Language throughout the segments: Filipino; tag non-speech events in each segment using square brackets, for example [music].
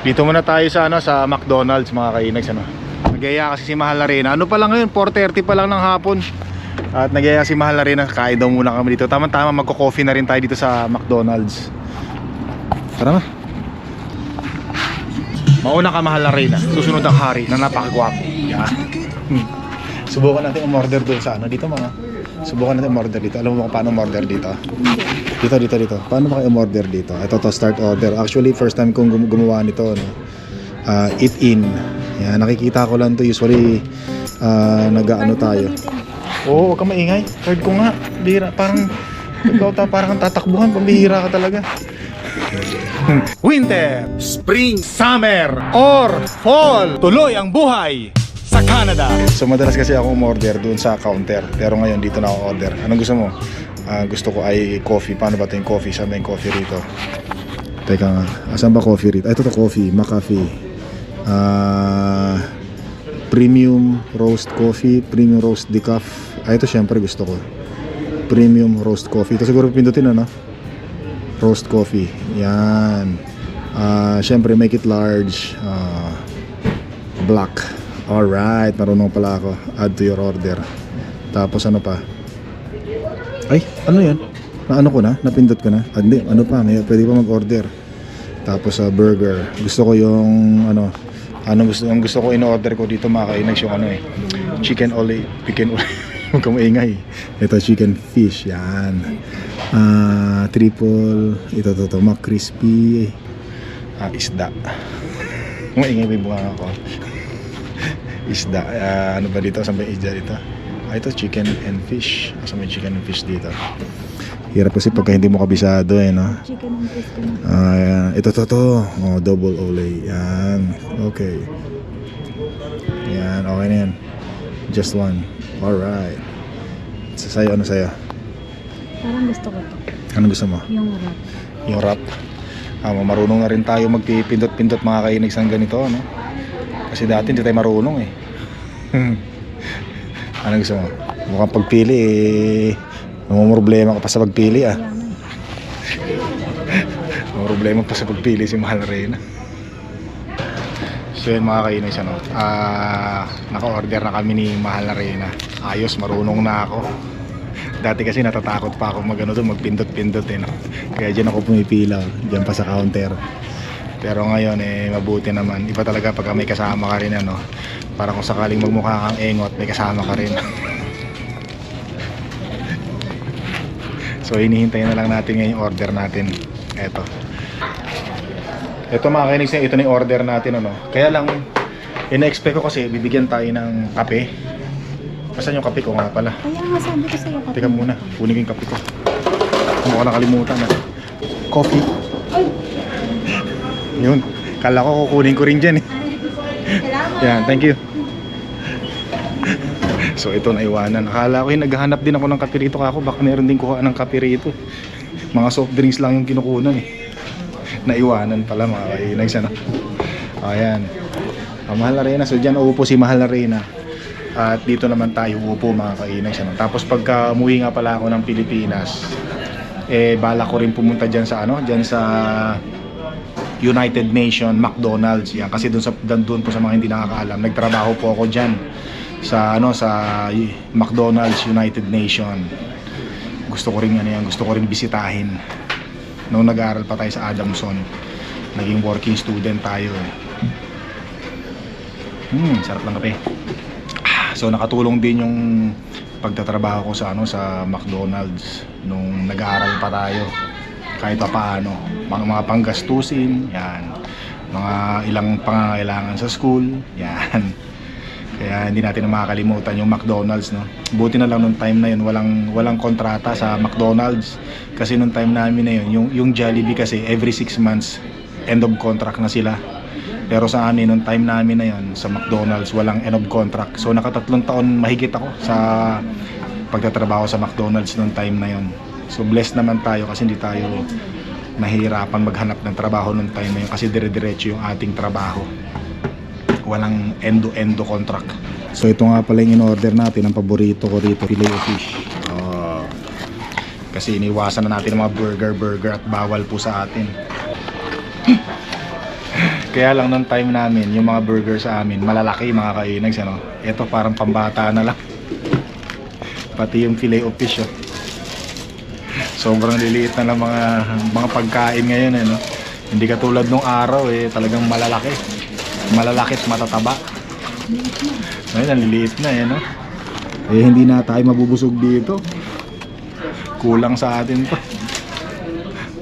Dito muna tayo sa ano sa McDonald's mga kainags ano. Nagaya kasi si Mahal Arena. Ano pa lang ngayon? 4:30 pa lang ng hapon. At nagaya si Mahal Arena. Kain daw muna kami dito. Tama-tama magko-coffee na rin tayo dito sa McDonald's. Tara na. Mauna ka Mahal Arena. Susunod ang hari na napakagwapo. Yan. Hmm. Subukan natin umorder doon sa ano dito mga. Subukan natin umorder dito. Alam mo kung paano umorder dito? Dito, dito, dito. Paano ba kayo umorder dito? Ito to start order. Actually, first time kong gum- gumawa nito. No? Ah, eat in. Yan, nakikita ko lang to Usually, ah, nag-ano tayo. Oo, huwag ka maingay. Third ko nga. Bihira. Parang, ikaw ta, parang tatakbuhan. Pambihira ka talaga. Winter, Spring, Summer, or Fall. Tuloy ang buhay Canada. So madalas kasi ako umorder doon sa counter. Pero ngayon dito na ako order. Anong gusto mo? Ah, gusto ko ay coffee. Paano ba ito yung coffee? Saan ba yung coffee rito? Teka nga. Asan ba coffee rito? Ay, ito to coffee. McCafe. Ah... premium roast coffee, premium roast decaf. Ay, ito syempre gusto ko. Premium roast coffee. Ito siguro pindutin ano? Roast coffee. Yan. Ah, syempre make it large. Ah, black. Alright, marunong pala ako. Add to your order. Tapos ano pa? Ay, ano yan? Na ano ko na? Napindot ko na? Ah, hindi, ano pa? May, pwede pa mag-order. Tapos sa burger. Gusto ko yung ano, ano gusto, ang gusto ko in-order ko dito mga kainags yung ano eh. Chicken ole, chicken ole. [laughs] Huwag kang maingay. Ito chicken fish, yan. Ah, triple, ito to, to, crispy. Ah, isda. [laughs] Maingay may bunga ako. Isda. Ah, ano ba dito? Yung isda dito? Ah, ito chicken and fish. Saan may chicken and fish dito? Hirap kasi pagka hindi mo kabisado eh, no? Chicken and. Ah, yan. ito to to. Oh, double ole. Yan. Okay. Yan, okay na yan. Just one. Alright. Sa sayo, ano sa'yo? Parang gusto ko to. Ano gusto mo? Yung wrap. Yung wrap. Ah, marunong na rin tayo magpipindot-pindot mga kainags ng ganito, no? Kasi dati hindi tayo marunong eh. Ano gusto mo? Mukhang pagpili eh. problema ka pa sa pagpili ah. Problema pa sa pagpili si Mahal Reyna. So yun mga kainis ano, ah naka-order na kami ni Mahal na Reyna. Ayos, marunong na ako. Dati kasi natatakot pa ako mag ano doon, magpindot-pindot eh no. Kaya diyan ako pumipila, diyan pa sa counter. Pero ngayon eh mabuti naman. Iba talaga pag may kasama ka rin ano. Para kung sakaling magmukha kang engot, may kasama ka rin. [laughs] so hinihintay na lang natin ngayon yung order natin. Eto. Ito mga kainis ito na yung order natin ano. Kaya lang, ina-expect ko kasi bibigyan tayo ng kape. Kasan yung kape ko nga pala? Kaya nga sabi ko sa'yo. Teka muna, kunin ko yung kape ko. Ko nakalimutan na. Coffee. [laughs] Yun. Kala ko kukunin ko rin dyan eh. Salamat! Yan, thank you. [laughs] So ito naiwanan. Akala ko yung naghahanap din ako ng kape rito kako. Baka meron din kuha ng kape rito. Mga soft drinks lang yung kinukunan eh. Naiwanan pala mga kainags ano. Ayan. Ah, Mahal Arena. So dyan uupo si Mahal Arena. At dito naman tayo uupo mga kainags ano. Tapos pagka umuwi nga pala ako ng Pilipinas, eh bala ko rin pumunta dyan sa ano, dyan sa United Nation McDonald's yan. Kasi doon sa doon po sa mga hindi nakakaalam nagtrabaho po ako diyan sa ano sa McDonald's United Nation. Gusto ko rin ano yan gusto ko rin bisitahin. Nung nag-aaral pa tayo sa Adamson naging working student tayo. Hmm sarap ng kape. Ah, so nakatulong din yung pagtatrabaho ko sa ano sa McDonald's nung nag-aaral pa tayo kahit pa paano mga, mga panggastusin yan. Mga ilang pangangailangan sa school [laughs] yan. Kaya hindi natin na makakalimutan yung McDonald's no? Buti na lang nung time na yun walang walang kontrata sa McDonald's. Kasi nung time namin na yun yung yung Jollibee kasi every 6 months end of contract na sila. Pero sa amin nung time namin na yun sa McDonald's walang end of contract. So nakatatlong taon mahigit ako sa pagtatrabaho sa McDonald's nung time na yun so blessed naman tayo kasi hindi tayo nahihirapan maghanap ng trabaho nung time na yun kasi dire-diretso yung ating trabaho walang endo-endo contract so ito nga pala yung in-order natin ang paborito ko rito filet fish Ah. kasi iniwasan na natin ang mga burger burger at bawal po sa atin [clears throat] Kaya lang nung time namin, yung mga burger sa amin, malalaki mga kainags, ano? Ito parang pambata na lang. [laughs] Pati yung filet of fish, oh. Sobrang liliit na lang mga, mga pagkain ngayon, eh, no? Hindi katulad nung araw, eh, talagang malalaki. Malalaki at matataba. Ngayon, ang liliit na, eh, no? Eh, hindi na tayo mabubusog dito. Kulang sa atin to.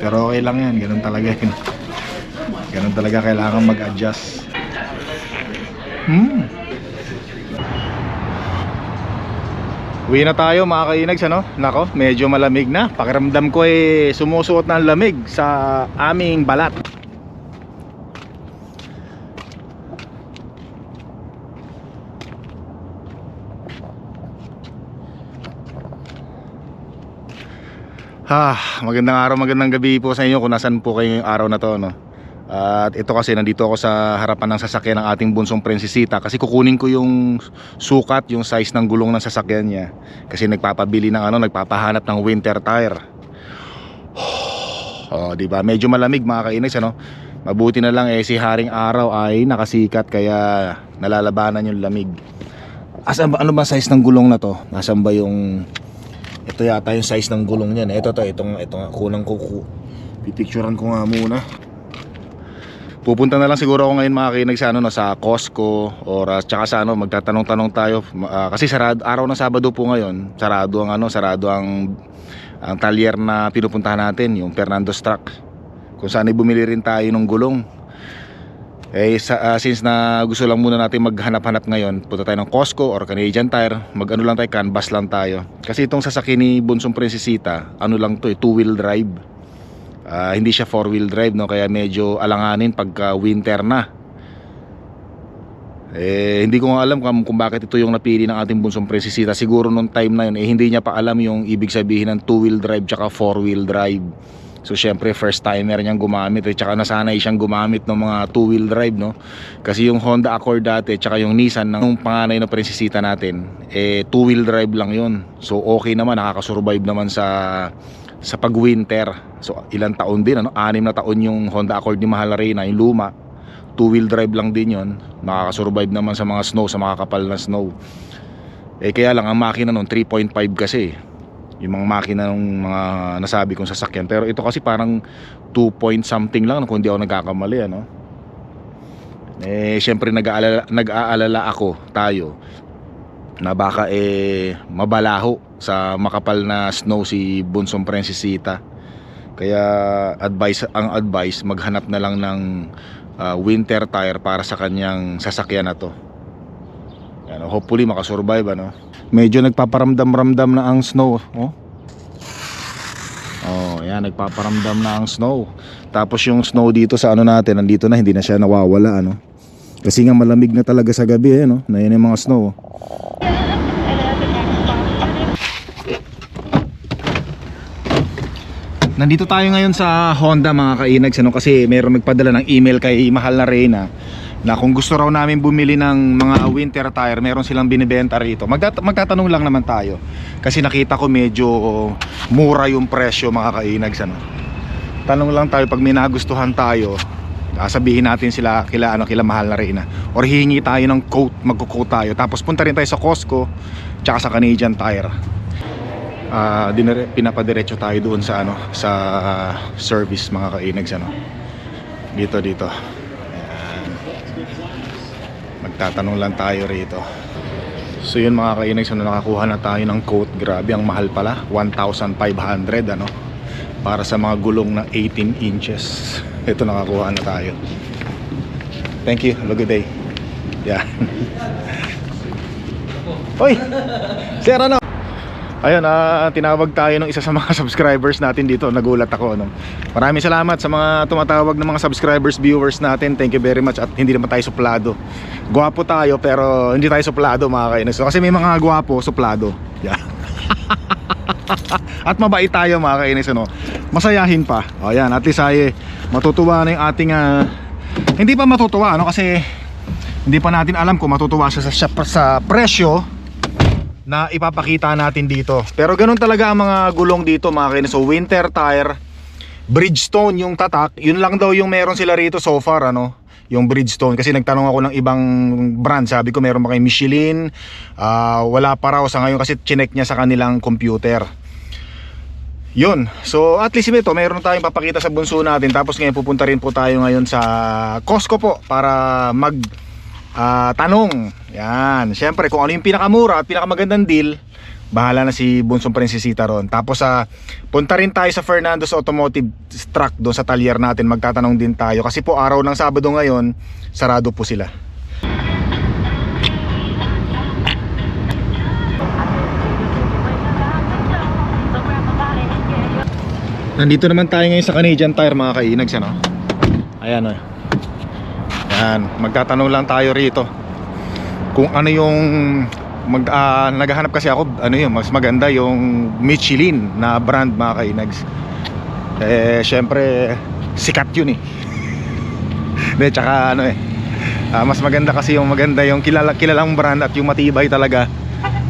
Pero okay lang yan, ganun talaga yun. Ganun talaga kailangan mag-adjust. Hmm. Uwi na tayo mga kainags ano? Nako, medyo malamig na. Pakiramdam ko eh sumusuot ang lamig sa aming balat. Ah, magandang araw, magandang gabi po sa inyo kung nasan po kayo yung araw na to, no. At ito kasi nandito ako sa harapan ng sasakyan ng ating bunsong prinsesita kasi kukunin ko yung sukat, yung size ng gulong ng sasakyan niya. Kasi nagpapabili ng ano, nagpapahanap ng winter tire. [sighs] Oh, di ba? Medyo malamig mga kainis ano. Mabuti na lang eh si Haring Araw ay nakasikat kaya nalalabanan yung lamig. Asan ba ano ba size ng gulong na to? Nasaan ba yung ito yata yung size ng gulong niyan. Ito to, itong ito nga kunang kuku. Pipicturean ko nga muna. Pupunta na lang siguro ako ngayon mga kinig sa ano no, sa Costco or uh, tsaka sa ano magtatanong-tanong tayo Ah, kasi sarado araw ng Sabado po ngayon. Sarado ang ano, sarado ang ang talyer na pinupuntahan natin, yung Fernando's Truck. Kung saan ay bumili rin tayo ng gulong. Eh sa, ah, since na gusto lang muna natin maghanap-hanap ngayon, punta tayo ng Costco or Canadian Tire, mag-ano lang tayo, canvas lang tayo. Kasi itong sasakyan ni Bunsong Prinsesita, ano lang to, eh, two-wheel drive. Ah, hindi siya four-wheel drive, no? Kaya medyo alanganin pagka winter na. Eh, hindi ko nga alam kung, kung bakit ito yung napili ng ating bunsong prinsesita. Siguro nung time na yun, eh, hindi niya pa alam yung ibig sabihin ng two-wheel drive tsaka four-wheel drive. So syempre first timer niyang gumamit eh, tsaka nasanay siyang gumamit ng mga two-wheel drive no. Kasi yung Honda Accord dati tsaka yung Nissan ng panganay na prinsesita natin eh two-wheel drive lang yun. So okay naman nakakasurvive naman sa sa pag-winter. So ilang taon din ano, anim na taon yung Honda Accord ni Mahal Arena, yung luma. Two-wheel drive lang din yon. Nakakasurvive naman sa mga snow, sa mga kapal na snow. Eh kaya lang ang makina nun 3.5 kasi yung mga makina ng mga nasabi kong sasakyan pero ito kasi parang 2 point something lang kung hindi ako nagkakamali ano eh syempre nag-aalala, nag-aalala ako tayo na baka eh mabalaho sa makapal na snow si Bunsong Prinsesita kaya advice ang advice maghanap na lang ng ah, winter tire para sa kanyang sasakyan na to yan, hopefully makasurvive ano. Medyo nagpaparamdam-ramdam na ang snow, oh. Oh, yan nagpaparamdam na ang snow. Tapos yung snow dito sa ano natin, nandito na hindi na siya nawawala ano. Kasi nga malamig na talaga sa gabi eh, no. Na yun yung mga snow. Nandito tayo ngayon sa Honda mga kainags ano, kasi meron nagpadala ng email kay Mahal na Reyna na kung gusto raw namin bumili ng mga winter tire, meron silang binibenta rito. Magtat- magtatanong lang naman tayo kasi nakita ko medyo mura yung presyo mga kainags ano. Tanong lang tayo pag may nagustuhan tayo, sabihin natin sila kila ano kila Mahal na Reyna or hihingi tayo ng quote, magko-quote tayo. Tapos punta rin tayo sa Costco tsaka sa Canadian Tire ah dinire, pinapadiretso tayo doon sa ano sa service mga kainags ano. Dito dito. Ayan. magtatanong lang tayo rito. So yun mga kainags ano nakakuha na tayo ng quote. Grabe ang mahal pala. 1,500 ano. Para sa mga gulong na 18 inches. Ito nakakuha na tayo. Thank you. Have a good day. Yeah [laughs] Hoy! Sir ano? Ayun, ah, tinawag tayo ng isa sa mga [laughs] subscribers natin dito. Nagulat ako. No? Maraming salamat sa mga tumatawag ng mga subscribers, viewers natin. Thank you very much. At hindi naman tayo suplado. Gwapo tayo pero hindi tayo suplado mga kainis. So, kasi may mga gwapo, suplado. Yeah. [laughs] at mabait tayo mga kainis. Ano? Masayahin pa. O yan, at least ay matutuwa na yung ating... ah, hindi pa matutuwa ano? kasi hindi pa natin alam kung matutuwa siya sa, sa presyo na ipapakita natin dito. Pero ganun talaga ang mga gulong dito mga kainis. So winter tire, Bridgestone yung tatak, yun lang daw yung meron sila rito so far ano. yung Bridgestone. Kasi nagtanong ako ng ibang brand. Sabi ko meron ba kay Michelin? Ah, wala pa raw. Sa ngayon kasi chinek niya sa kanilang computer. Yun. So at least ito meron tayong papakita sa bunso natin. Tapos ngayon pupunta rin po tayo ngayon sa Costco po para mag ah, tanong yan syempre kung ano yung pinakamura at pinakamagandang deal bahala na si Bunsong Prinsesita ron. Tapos sa punta rin tayo sa Fernando's Automotive Truck doon sa talyer natin. Magtatanong din tayo kasi po araw ng Sabado ngayon, sarado po sila. Nandito naman tayo ngayon sa Canadian Tire mga kainags ano. Ayan o. Yan, magtatanong lang tayo rito. Kung ano yung mag ah, naghahanap kasi ako ano yun mas maganda yung Michelin na brand mga kainags eh syempre sikat yun eh [laughs] de tsaka ano eh ah, mas maganda kasi yung maganda yung kilala, kilalang brand at yung matibay talaga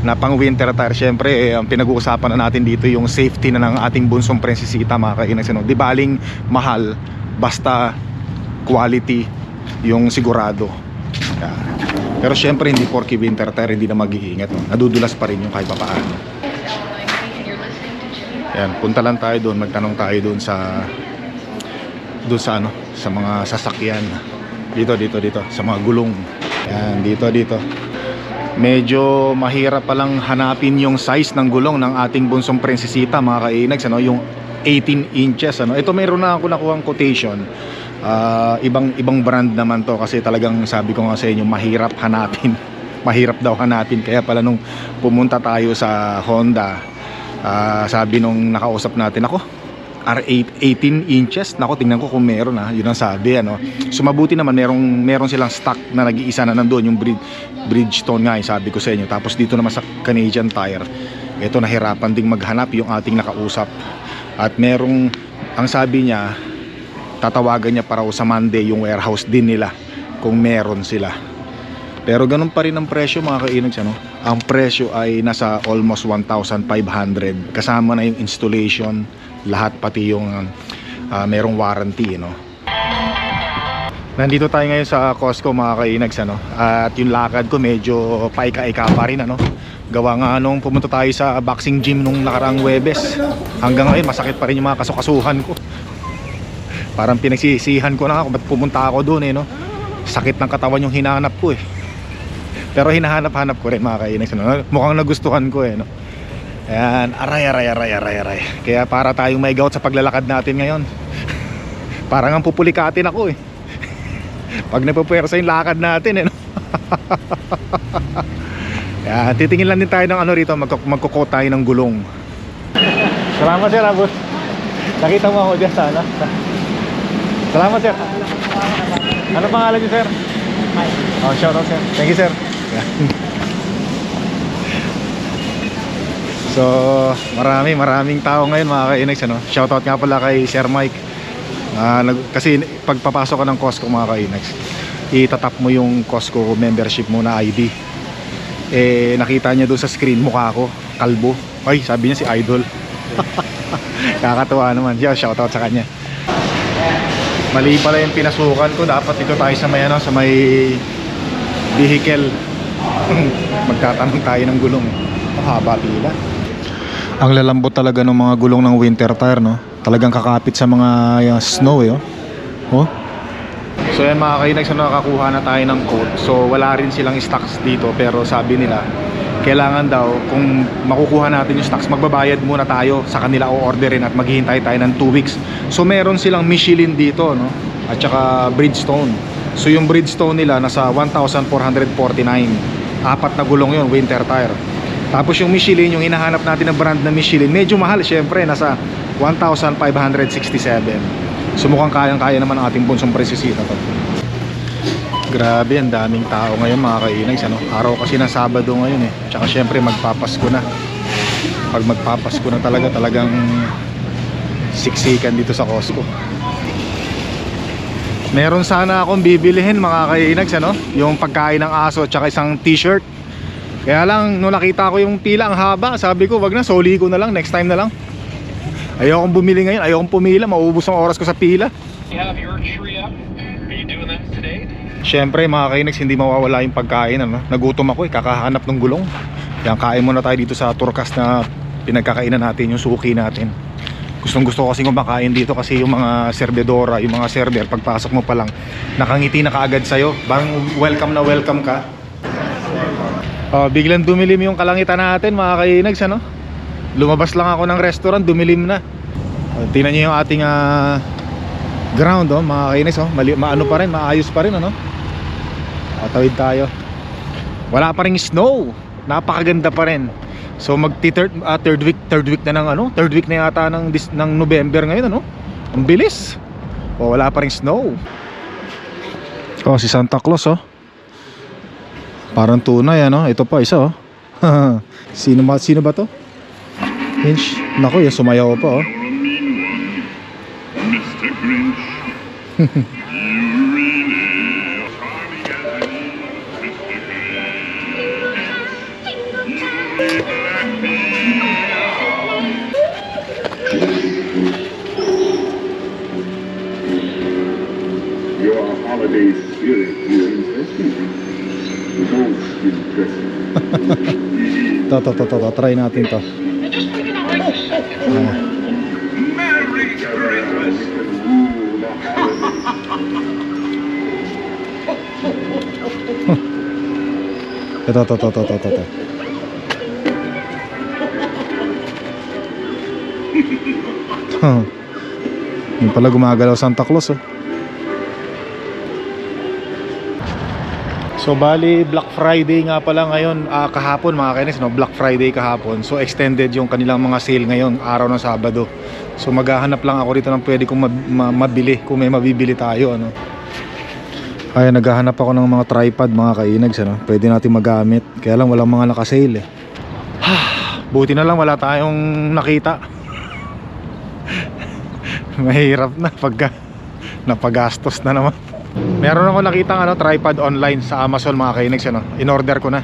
na pang winter tire syempre eh, ang pinag-uusapan na natin dito yung safety na ng ating bunsong prinsesita mga kainags ano? di baling mahal basta quality yung sigurado Yan. Pero syempre hindi porky winter tire hindi na mag-iingat. No? Nadudulas pa rin yung kahit papaano. Yan, punta lang tayo doon, magtanong tayo doon sa doon sa ano, sa mga sasakyan. Dito, dito, dito, sa mga gulong. Yan, dito, dito. Medyo mahirap palang hanapin yung size ng gulong ng ating bunsong prinsesita mga kainags, ano, yung 18 inches ano. Ito mayroon na ako nakuha quotation. Ah, ibang ibang brand naman to kasi talagang sabi ko nga sa inyo mahirap hanapin. [laughs] mahirap daw hanapin. Kaya pala nung pumunta tayo sa Honda ah, sabi nung nakausap natin ako R8 18 inches. Nako tingnan ko kung meron ha yun ang sabi ano. Sumabuti naman merong meron silang stock na nag-iisa na nandoon yung bridge, Bridgestone nga yung sabi ko sa inyo. Tapos dito naman sa Canadian Tire ito nahirapan ding maghanap yung ating nakausap. At merong ang sabi niya tatawagan niya para sa Monday yung warehouse din nila kung meron sila pero ganun pa rin ang presyo mga kainags ano? ang presyo ay nasa almost 1,500 kasama na yung installation lahat pati yung ah, merong warranty no? Nandito tayo ngayon sa Costco mga kainags ano? At yung lakad ko medyo paika-ika pa rin ano? Gawa nga nung pumunta tayo sa boxing gym nung nakaraang Webes Hanggang ngayon masakit pa rin yung mga kasukasuhan ko Parang pinagsisihan ko na ako ba't pumunta ako doon eh no? Sakit ng katawan yung hinahanap ko eh Pero hinahanap-hanap ko rin mga kainags ano? Mukhang nagustuhan ko eh no? Ayan, aray, aray, aray, aray, aray Kaya para tayong may gout sa paglalakad natin ngayon [laughs] Parang ang pupulikatin ako eh [laughs] pag napupwersa yung lakad natin eh, no? [laughs] Yan, titingin lang din tayo ng ano rito magkuk magkukot tayo ng gulong salamat sir abos nakita mo ako dyan sa ano salamat sir. Ano pangalan niyo sir? Oh, shout out sir. Thank you sir. [laughs] So marami maraming tao ngayon mga kainags ano? shout out nga pala kay sir Mike. Ah, nag, kasi pagpapasok ka ng Costco mga kainags itatap mo yung Costco membership mo na ID eh nakita niya doon sa screen mukha ko kalbo. Ay sabi niya si Idol. [laughs] Kakatuwa naman. Siya shoutout sa kanya mali pala yung pinasukan ko. Dapat dito tayo sa may ano sa may vehicle. [clears throat] Magtatanong tayo ng gulong. Mahaba pila. Ang lalambot talaga ng mga gulong ng winter tire no? Talagang kakapit sa mga uh, snow eh oh. oh? So yan mga kainags, so nakakuha na tayo ng quote So wala rin silang stocks dito Pero sabi nila Kailangan daw kung makukuha natin yung stocks Magbabayad muna tayo sa kanila o orderin At maghihintay tayo ng 2 weeks. So meron silang Michelin dito no? At saka Bridgestone. So yung Bridgestone nila nasa 1,449 Apat na gulong yun, winter tire. Tapos yung Michelin, yung hinahanap natin na brand na Michelin Medyo mahal syempre, nasa 1,567 So mukhang kayang-kaya naman ang ating bunsong presisita to. Grabe, ang daming tao ngayon mga kainags. Ano? Araw kasi ng Sabado ngayon eh. Tsaka syempre magpapasko na. Pag magpapasko na talaga, talagang siksikan dito sa Costco. Meron sana akong bibilihin mga kainags. Ano? Yung pagkain ng aso tsaka isang t-shirt. Kaya lang, nung nakita ko yung pila ang haba, sabi ko, wag na, soli ko na lang, next time na lang. Ayokong bumili ngayon, ayokong pumila, mauubos ang oras ko sa pila. You have your tree Siyempre mga kainags, hindi mawawala yung pagkain. Ano? Nagutom ako eh, kakahanap ng gulong. Kaya kain muna tayo dito sa Turkas na pinagkakainan natin, yung suki natin. Gustong gusto ko kasi kumakain dito kasi yung mga serbedora, yung mga server, pagpasok mo pa lang, nakangiti na kaagad sa'yo. Bang welcome na welcome ka. Oh, biglang dumilim yung kalangitan natin mga kainags ano. Lumabas lang ako ng restaurant, dumilim na. Oh, tingnan niyo yung ating ah, ground oh, mga kainags oh. Mali, maano pa rin, maayos pa rin ano. Tatawid tayo. Wala pa ring snow. Napakaganda pa rin. So magti third, ah, third week third week na ng ano, third week na yata ng ng November ngayon ano. Ang bilis. Oh, wala pa ring snow. Oh, si Santa Claus oh. Parang tunay ano. Ito pa isa oh. [laughs] sino ba sino ba to? Hinch. Nako, yung sumayaw pa oh. Your [laughs] To, to, to, to, to. Try natin to. Ah. Merry Christmas! Ito, to, to, to, to, to, to. Huh. Yung pala gumagalaw Santa Claus oh. So bali Black Friday nga pala ngayon ah, kahapon mga kainis no? Black Friday kahapon. So extended yung kanilang mga sale ngayon araw ng Sabado. So maghahanap lang ako rito ng pwede kong mab- ma- mabili kung may mabibili tayo ano? Ay naghahanap ako ng mga tripod mga kainags ano? Pwede natin magamit. Kaya lang walang mga nakasale eh. [sighs] Buti na lang wala tayong nakita. [laughs] Mahirap na pagka napagastos na naman. Meron ako nakita ano, tripod online sa Amazon mga kainags ano. In-order ko na.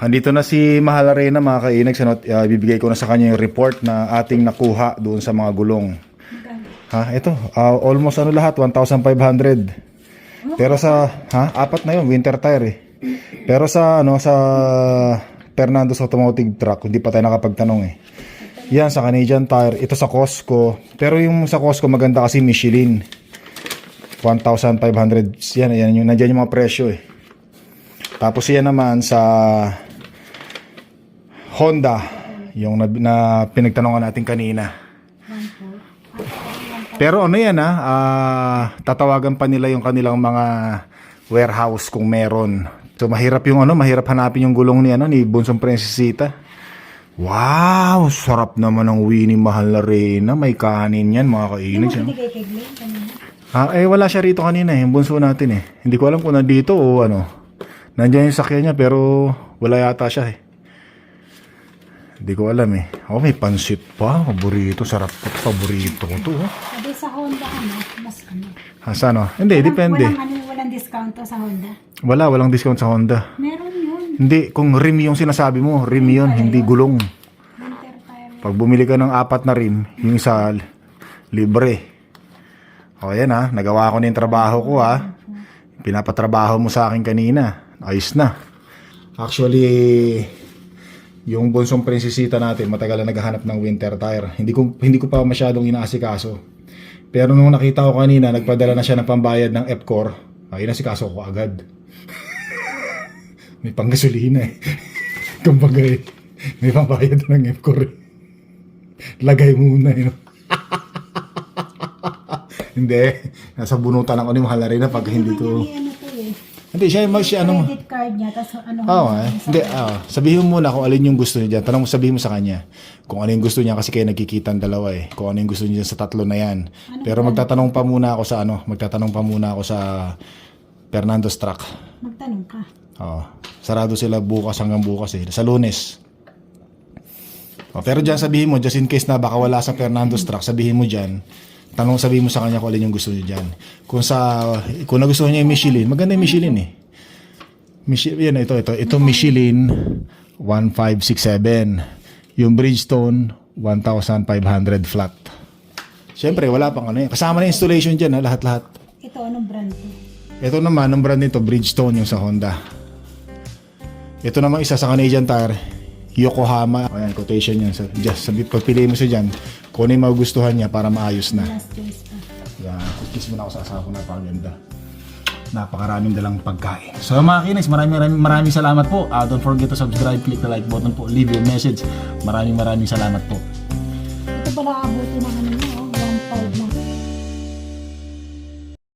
Andito na si Mahal Arena mga kainags ano, uh, bibigay ko na sa kanya yung report na ating nakuha doon sa mga gulong. Ha, ito, ah, almost ano lahat 1,500. Pero sa ha, apat na 'yon, winter tire eh. Pero sa ano sa Fernando's Automotive Truck, hindi pa tayo nakapagtanong eh. Yan sa Canadian Tire, ito sa Costco. Pero yung sa Costco maganda kasi Michelin. 1,500. Yan, yan yung nandiyan yung mga presyo eh. Tapos yan naman sa Honda, yung na, na pinagtanongan natin kanina. Pero ano yan ah, ah, tatawagan pa nila yung kanilang mga warehouse kung meron. So mahirap yung ano, mahirap hanapin yung gulong ni ano ni Bunsong Princesita. Wow, sarap naman ng Winnie Mahal na Reyna. May kanin yan mga kainis. Ano? Binigay kay Glenn kanina. Ah, eh wala siya rito kanina eh, yung bunso natin eh. Hindi ko alam kung nandito o ano. Nandiyan yung sakyan niya pero wala yata siya eh. Hindi ko alam eh. Oh, may pansit pa. Paborito. Sarap pa. Paborito ko to. Oh. Sabi sa Honda ano, mas ano. Ah, sa ano? Hindi, Walang- depende. Walang, ano, walang discount to sa Honda. Wala, walang discount sa Honda. Meron. Hindi, kung rim yung sinasabi mo, rim yun, hindi gulong. Pag bumili ka ng apat na rim, yung isa, libre. O yan ha, nagawa ko na yung trabaho ko ha. Pinapatrabaho mo sa akin kanina. Ayos na. Actually, yung bunsong prinsesita natin, matagal na naghahanap ng winter tire. Hindi ko, hindi ko pa masyadong inaasikaso. Pero nung nakita ko kanina, nagpadala na siya ng pambayad ng Epcor. Ay, inasikaso ko agad. May panggasolina eh. [laughs] Kumbaga eh, may pambayad ng Epcor eh. Lagay muna eh. [laughs] no? hindi. Nasa bunutan ako ni Mahal na pag hindi ko... May ano to eh. Hindi, siya yung siya ano... Credit card niya, tapos ano. Oo, eh. Hindi, ah, sabihin mo muna kung alin yung gusto niya dyan. Tanong mo, sabihin mo sa kanya. Kung ano yung gusto niya kasi kayo nagkikita ang dalawa eh. Kung ano yung gusto niya sa tatlo na yan. Pero magtatanong pa muna ako sa ano, magtatanong pa muna ako sa Fernando's truck. Magtanong ka. Oo. Sarado sila bukas hanggang bukas eh. Sa lunes. O, pero dyan sabihin mo, just in case na baka wala sa Fernando's truck, sabihin mo dyan, tanong sabihin mo sa kanya kung alin yung gusto niya dyan. Kung sa, kung nagustuhan niya yung Michelin, maganda yung Michelin eh. Michelin, yan, ito, ito. Ito Michelin 1567. Yung Bridgestone 1,500 flat. Siyempre, wala pang ano yan. Kasama na installation dyan, ha, lahat-lahat. Ito, anong brand to? Ito naman, ang brand nito, Bridgestone yung sa Honda. Ito naman isa sa Canadian Tire, Yokohama. Ayan, quotation yan. So, just, sabi, pagpili mo siya dyan, kung ano yung magugustuhan niya para maayos na. Last choice pa. Yan, kiss mo na ako sa asawa ko, napakaganda. Napakaraming dalang pagkain. So mga kinis, maraming maraming, maraming salamat po. Ah, don't forget to subscribe, click the like button po, leave your message. Maraming maraming salamat po.